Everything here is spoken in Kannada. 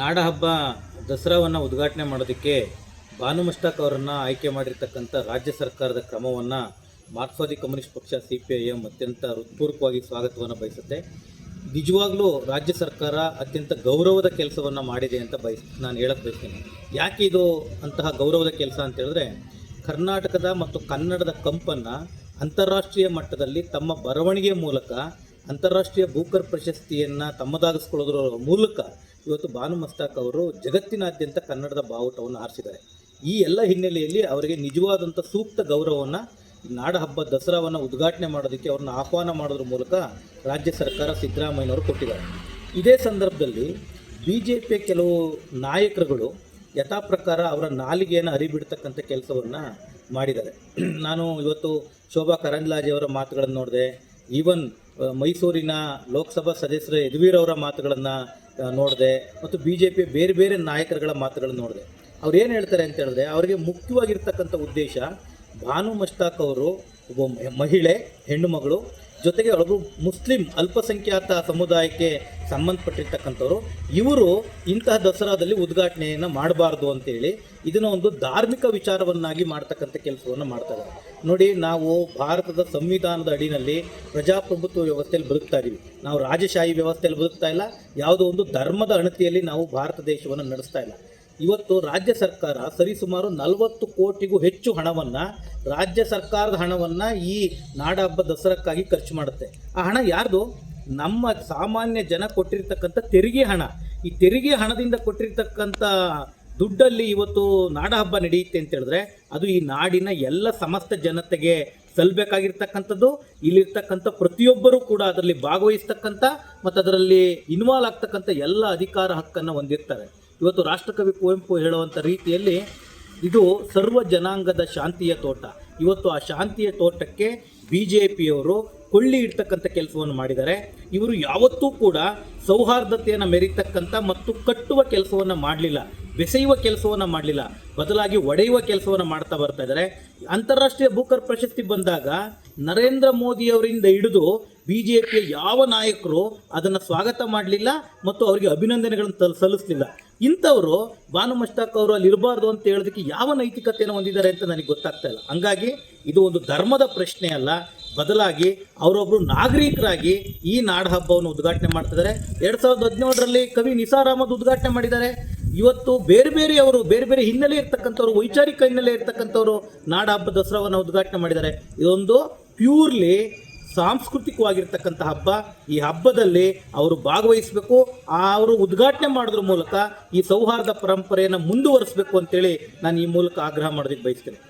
ನಾಡಹಬ್ಬ ದಸರಾವನ್ನು ಉದ್ಘಾಟನೆ ಮಾಡೋದಕ್ಕೆ ಭಾನು ಮಸ್ತಾಕ್ ಅವರನ್ನು ಆಯ್ಕೆ ಮಾಡಿರ್ತಕ್ಕಂಥ ರಾಜ್ಯ ಸರ್ಕಾರದ ಕ್ರಮವನ್ನು ಮಾರ್ಕ್ಸ್ವಾದಿ ಕಮ್ಯುನಿಸ್ಟ್ ಪಕ್ಷ ಸಿ ಪಿ ಐ ಎಂ ಅತ್ಯಂತ ಹೃತ್ಪೂರ್ವಕವಾಗಿ ಸ್ವಾಗತವನ್ನು ಬಯಸುತ್ತೆ. ನಿಜವಾಗ್ಲೂ ರಾಜ್ಯ ಸರ್ಕಾರ ಅತ್ಯಂತ ಗೌರವದ ಕೆಲಸವನ್ನು ಮಾಡಿದೆ ಅಂತ ಬಯಸ್, ನಾನು ಹೇಳಕ್ಕೆ ಬಯಸ್ತೀನಿ. ಯಾಕೆ ಇದು ಅಂತಹ ಗೌರವದ ಕೆಲಸ ಅಂತ ಹೇಳಿದ್ರೆ, ಕರ್ನಾಟಕದ ಮತ್ತು ಕನ್ನಡದ ಕಂಪನ್ನು ಅಂತಾರಾಷ್ಟ್ರೀಯ ಮಟ್ಟದಲ್ಲಿ ತಮ್ಮ ಬರವಣಿಗೆ ಮೂಲಕ, ಅಂತಾರಾಷ್ಟ್ರೀಯ ಭೂಕರ್ ಪ್ರಶಸ್ತಿಯನ್ನು ತಮ್ಮದಾಗಿಸ್ಕೊಳ್ಳೋದ್ರ ಮೂಲಕ ಇವತ್ತು ಭಾನು ಮಸ್ತಾಕ್ ಅವರು ಜಗತ್ತಿನಾದ್ಯಂತ ಕನ್ನಡದ ಬಾವುಟವನ್ನು ಹಾರಿಸಿದ್ದಾರೆ. ಈ ಎಲ್ಲ ಹಿನ್ನೆಲೆಯಲ್ಲಿ ಅವರಿಗೆ ನಿಜವಾದಂಥ ಸೂಕ್ತ ಗೌರವವನ್ನು ನಾಡ ಹಬ್ಬ ದಸರಾವನ್ನು ಉದ್ಘಾಟನೆ ಮಾಡೋದಕ್ಕೆ ಅವ್ರನ್ನ ಆಹ್ವಾನ ಮಾಡೋದ್ರ ಮೂಲಕ ರಾಜ್ಯ ಸರ್ಕಾರ ಸಿದ್ದರಾಮಯ್ಯನವರು ಕೊಟ್ಟಿದ್ದಾರೆ. ಇದೇ ಸಂದರ್ಭದಲ್ಲಿ ಬಿ ಜೆ ಪಿಯ ಕೆಲವು ನಾಯಕರುಗಳು ಯಥಾ ಪ್ರಕಾರ ಅವರ ನಾಲಿಗೆಯನ್ನು ಹರಿಬಿಡ್ತಕ್ಕಂಥ ಕೆಲಸವನ್ನು ಮಾಡಿದ್ದಾರೆ. ನಾನು ಇವತ್ತು ಶೋಭಾ ಅವರ ಮಾತುಗಳನ್ನು ನೋಡಿದೆ, ಈವನ್ ಮೈಸೂರಿನ ಲೋಕಸಭಾ ಸದಸ್ಯರ ಯದುವೀರ್ ಅವರ ಮಾತುಗಳನ್ನು ನೋಡಿದೆ. ಮತ್ತು ಬಿ ಜೆ ಪಿ ಬೇರೆ ಬೇರೆ ನಾಯಕರುಗಳ ಮಾತುಗಳನ್ನು ನೋಡಿದೆ. ಅವ್ರು ಏನು ಹೇಳ್ತಾರೆ ಅಂತ ಹೇಳಿದ್ರೆ, ಅವರಿಗೆ ಮುಖ್ಯವಾಗಿರ್ತಕ್ಕಂಥ ಉದ್ದೇಶ ಭಾನು ಮಸ್ತಾಕ್ ಅವರು ಒಬ್ಬ ಮಹಿಳೆ, ಹೆಣ್ಣು ಮಗಳು ಜೊತೆಗೆ ಅವರು ಮುಸ್ಲಿಂ ಅಲ್ಪಸಂಖ್ಯಾತ ಸಮುದಾಯಕ್ಕೆ ಸಂಬಂಧಪಟ್ಟಿರ್ತಕ್ಕಂಥವ್ರು, ಇವರು ಇಂತಹ ದಸರಾದಲ್ಲಿ ಉದ್ಘಾಟನೆಯನ್ನು ಮಾಡಬಾರ್ದು ಅಂತೇಳಿ ಇದನ್ನು ಒಂದು ಧಾರ್ಮಿಕ ವಿಚಾರವನ್ನಾಗಿ ಮಾಡ್ತಕ್ಕಂಥ ಕೆಲಸವನ್ನು ಮಾಡ್ತಾರೆ ನೋಡಿ, ನಾವು ಭಾರತದ ಸಂವಿಧಾನದ ಅಡಿನಲ್ಲಿ ಪ್ರಜಾಪ್ರಭುತ್ವ ವ್ಯವಸ್ಥೆಯಲ್ಲಿ ಬದುಕ್ತಾ ಇದ್ದೀವಿ ನಾವು ರಾಜಶಾಹಿ ವ್ಯವಸ್ಥೆಯಲ್ಲಿ ಬದುಕ್ತಾ ಇಲ್ಲ, ಯಾವುದೋ ಒಂದು ಧರ್ಮದ ಅಣತಿಯಲ್ಲಿ ನಾವು ಭಾರತ ದೇಶವನ್ನು ನಡೆಸ್ತಾ ಇಲ್ಲ. ಇವತ್ತು ರಾಜ್ಯ ಸರ್ಕಾರ ಸರಿಸುಮಾರು ನಲವತ್ತು ಕೋಟಿಗೂ ಹೆಚ್ಚು ಹಣವನ್ನು, ರಾಜ್ಯ ಸರ್ಕಾರದ ಹಣವನ್ನು ಈ ನಾಡಹಬ್ಬ ದಸರಾಕ್ಕಾಗಿ ಖರ್ಚು ಮಾಡುತ್ತೆ. ಆ ಹಣ ಯಾರ್ದು? ನಮ್ಮ ಸಾಮಾನ್ಯ ಜನ ಕೊಟ್ಟಿರ್ತಕ್ಕಂಥ ತೆರಿಗೆ ಹಣ. ಈ ತೆರಿಗೆ ಹಣದಿಂದ ಕೊಟ್ಟಿರ್ತಕ್ಕಂಥ ದುಡ್ಡಲ್ಲಿ ಇವತ್ತು ನಾಡಹಬ್ಬ ನಡೆಯುತ್ತೆ ಅಂತ ಹೇಳಿದ್ರೆ, ಅದು ಈ ನಾಡಿನ ಎಲ್ಲ ಸಮಸ್ತ ಜನತೆಗೆ ಸಲ್ಲಬೇಕಾಗಿರ್ತಕ್ಕಂಥದ್ದು ಇಲ್ಲಿರ್ತಕ್ಕಂಥ ಪ್ರತಿಯೊಬ್ಬರೂ ಕೂಡ ಅದರಲ್ಲಿ ಭಾಗವಹಿಸ್ತಕ್ಕಂಥ ಮತ್ತು ಅದರಲ್ಲಿ ಇನ್ವಾಲ್ವ್ ಆಗ್ತಕ್ಕಂಥ ಎಲ್ಲ ಅಧಿಕಾರ ಹಕ್ಕನ್ನು ಹೊಂದಿರ್ತಾರೆ. ಇವತ್ತು ರಾಷ್ಟ್ರಕವಿ ಕುವೆಂಪು ಹೇಳುವಂಥ ರೀತಿಯಲ್ಲಿ ಇದು ಸರ್ವ ಜನಾಂಗದ ಶಾಂತಿಯ ತೋಟ. ಇವತ್ತು ಆ ಶಾಂತಿಯ ತೋಟಕ್ಕೆ ಬಿ ಜೆ ಪಿಯವರು ಕೊಳ್ಳಿ ಇಡ್ತಕ್ಕಂಥ ಕೆಲಸವನ್ನು ಮಾಡಿದ್ದಾರೆ. ಇವರು ಯಾವತ್ತೂ ಕೂಡ ಸೌಹಾರ್ದತೆಯನ್ನು ಮೆರಿತಕ್ಕಂಥ ಮತ್ತು ಕಟ್ಟುವ ಕೆಲಸವನ್ನು ಮಾಡಲಿಲ್ಲ. ಬೆಸೆಯುವ ಕೆಲಸವನ್ನು ಮಾಡಲಿಲ್ಲ. ಬದಲಾಗಿ ಒಡೆಯುವ ಕೆಲಸವನ್ನು ಮಾಡ್ತಾ ಬರ್ತಾ ಇದ್ದಾರೆ. ಅಂತಾರಾಷ್ಟ್ರೀಯ ಬುಕರ್ ಪ್ರಶಸ್ತಿ ಬಂದಾಗ ನರೇಂದ್ರ ಮೋದಿಯವರಿಂದ ಹಿಡಿದು ಬಿ ಜೆ ಪಿಯ ಯಾವ ನಾಯಕರು ಅದನ್ನು ಸ್ವಾಗತ ಮಾಡಲಿಲ್ಲ ಮತ್ತು ಅವರಿಗೆ ಅಭಿನಂದನೆಗಳನ್ನು ತಲ್, ಸಲ್ಲಿಸಲಿಲ್ಲ. ಇಂಥವರು ಭಾನು ಮಸ್ತಾಕ್ ಅವರು ಅಲ್ಲಿ ಇರಬಾರ್ದು ಅಂತ ಹೇಳೋದಕ್ಕೆ ಯಾವ ನೈತಿಕತೆಯನ್ನು ಹೊಂದಿದ್ದಾರೆ ಅಂತ ನನಗೆ ಗೊತ್ತಾಗ್ತಾ ಇಲ್ಲ. ಹಂಗಾಗಿ ಇದು ಒಂದು ಧರ್ಮದ ಪ್ರಶ್ನೆ ಅಲ್ಲ. ಬದಲಾಗಿ ಅವರೊಬ್ಬರು ನಾಗರಿಕರಾಗಿ ಈ ನಾಡ ಹಬ್ಬವನ್ನು ಉದ್ಘಾಟನೆ ಮಾಡ್ತಿದ್ದಾರೆ. ಎರಡು ಸಾವಿರದ ಹದಿನೇಳರಲ್ಲಿ ಕವಿ ನಿಸಾರ್ ಅಹಮದ್ ಉದ್ಘಾಟನೆ ಮಾಡಿದ್ದಾರೆ. ಇವತ್ತು ಬೇರೆ ಬೇರೆಯವರು ಬೇರೆ ಬೇರೆ ಹಿನ್ನೆಲೆ ಇರ್ತಕ್ಕಂಥವ್ರು, ವೈಚಾರಿಕ ಹಿನ್ನೆಲೆ ಇರ್ತಕ್ಕಂಥವ್ರು ನಾಡ ಹಬ್ಬ ದಸರಾವನ್ನು ಉದ್ಘಾಟನೆ ಮಾಡಿದ್ದಾರೆ. ಇದೊಂದು ಪ್ಯೂರ್ಲಿ ಸಾಂಸ್ಕೃತಿಕವಾಗಿರ್ತಕ್ಕಂಥ ಹಬ್ಬ. ಈ ಹಬ್ಬದಲ್ಲಿ ಅವರು ಭಾಗವಹಿಸಬೇಕು. ಅವರು ಉದ್ಘಾಟನೆ ಮಾಡೋದ್ರ ಮೂಲಕ ಈ ಸೌಹಾರ್ದ ಪರಂಪರೆಯನ್ನು ಮುಂದುವರಿಸಬೇಕು ಅಂತೇಳಿ ನಾನು ಈ ಮೂಲಕ ಆಗ್ರಹ ಮಾಡೋದಕ್ಕೆ ಬಯಸ್ತೇನೆ.